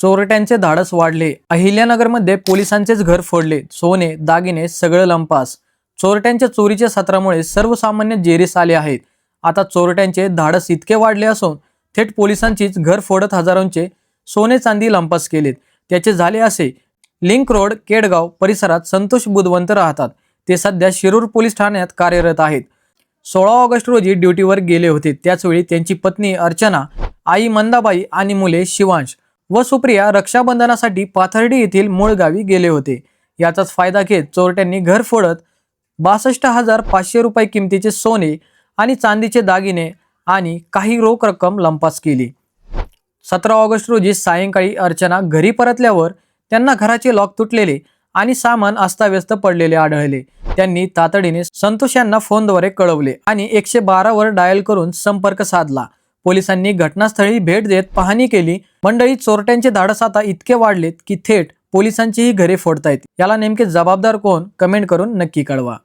चोरट्यांचे धाडस वाढले. अहिल्यानगरमध्ये पोलिसांचेच घर फोडले. सोने दागिने सगळं लंपास. चोरट्यांच्या चोरीच्या सत्रामुळे सर्वसामान्य जेरीस आले आहेत. आता चोरट्यांचे धाडस इतके वाढले असून थेट पोलिसांचीच घर फोडत हजारोंचे सोने चांदी लंपास केलेत. त्याचे झाले असे. लिंक रोड केडगाव परिसरात संतोष बुधवंत राहतात. ते सध्या शिरूर पोलीस ठाण्यात कार्यरत आहेत. सोळा ऑगस्ट रोजी ड्युटीवर गेले होते. त्याचवेळी त्यांची पत्नी अर्चना आई मंदाबाई आणि मुले शिवांश व सुप्रिया रक्षाबंधनासाठी पाथर्डी येथील मूळ गावी गेले होते. याचाच फायदा घेत चोरट्यांनी घर फोडत बासष्ट हजार पाचशे रुपये किमतीचे सोने आणि चांदीचे दागिने आणि काही रोख रक्कम लंपास केली. सतरा ऑगस्ट रोजी सायंकाळी अर्चना घरी परतल्यावर त्यांना घराचे लॉक तुटलेले आणि सामान अस्ताव्यस्त पडलेले आढळले. त्यांनी तातडीने संतोष यांना फोनद्वारे कळवले आणि एकशे बारावर डायल करून संपर्क साधला. पोलिसांनी घटनास्थळी भेट देत पाहणी केली. मंडळी चोरट्यांचे धाडस आता इतके वाढलेत की थेट पोलिसांचीही घरे फोडतायत. याला नेमके जबाबदार कोण? कमेंट करून नक्की कळवा.